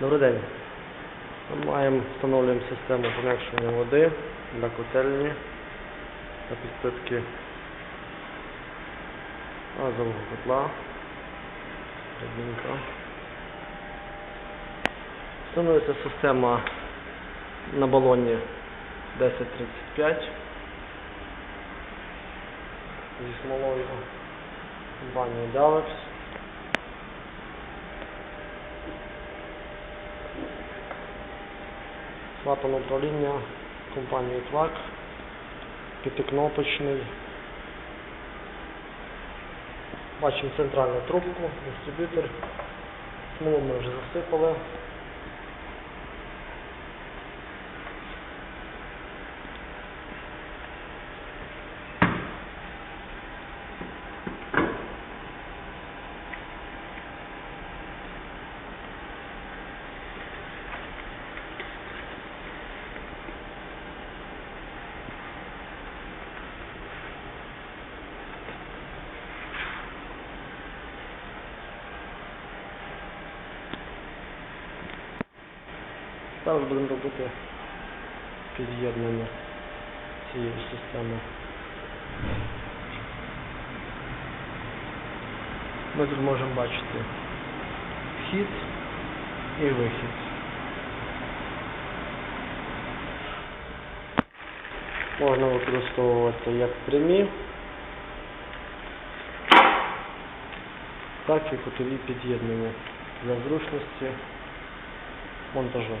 Добрий день. Ми маємо встановлюємо систему пом'якшення води для котельні та підпитки газового котла. Дрібненько. Встановлюється система на балоні 1035 зі смолою компанії Dalex. Клапан управління компанії Твак, п'ятикнопочний. Бачимо центральну трубку, дистриб'ютор. Смолу ми вже засипали. Зараз будемо робити під'єднання цієї системи. Ми тут можемо бачити вхід і вихід. Можна використовувати як прямі, так і кутові під'єднання для зручності монтажу.